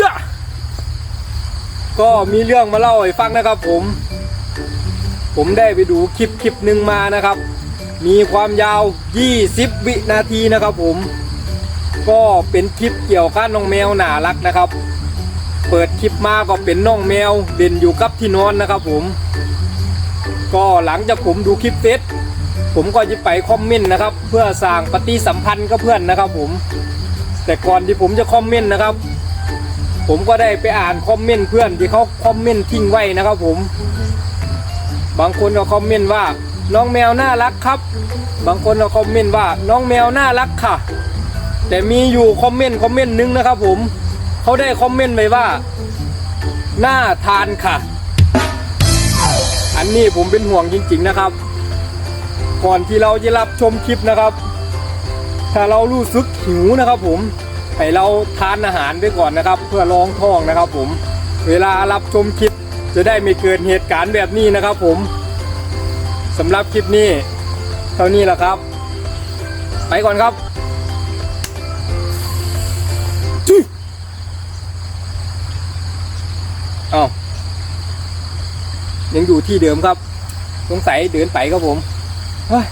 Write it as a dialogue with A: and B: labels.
A: จ้าก็มีเรื่องมาเล่าให้ฟังนะครับผม ผมได้ไปดูคลิปคลิปหนึ่งมานะครับ มีความยาว 20 วินาทีนะครับผม ก็เป็นคลิปเกี่ยวกับน้องแมวน่ารักนะครับ เปิดคลิปมาก็เป็นน้องแมวเด่นอยู่กับที่นอนนะครับผม ก็หลังจากผมดูคลิปเสร็จผมก็จะไปคอมเมนต์นะครับ เพื่อสร้างปฏิสัมพันธ์กับเพื่อนนะครับผม แต่ก่อนที่ผมจะคอมเมนต์นะครับ ผมก็ได้ไปอ่านคอมเมนต์เพื่อนที่เขาคอมเมนต์ทิ้งไว้นะครับผม บางคนก็คอมเมนต์ว่า น้องแมวน่ารักครับ บางคนก็คอมเมนต์ว่า น้องแมวน่ารักค่ะ แต่มีอยู่คอมเมนต์คอมเมนต์หนึงนะครับ ผมเขาได้คอมเมนต์ไว้ว่าน่าทานค่ะ อันนี้ผมเป็นห่วงจริง ๆนะครับ ก่อนที่เราจะรับชมคลิปนะครับ ถ้าเรารู้สึกหิวนะครับผม ให้เราทานอาหารไปก่อนนะครับ เพื่อรองท้องนะครับ ผม เวลารับชมคลิปจะได้ไม่เกิดเหตุการณ์แบบนี้นะครับ ผมสำหรับคลิปนี้เท่านี้แหละครับ ไปก่อนครับจุ๊ยอ้าวยังอยู่ที่เดิมครับ สงสัยเดินไปครับผมเฮ้ย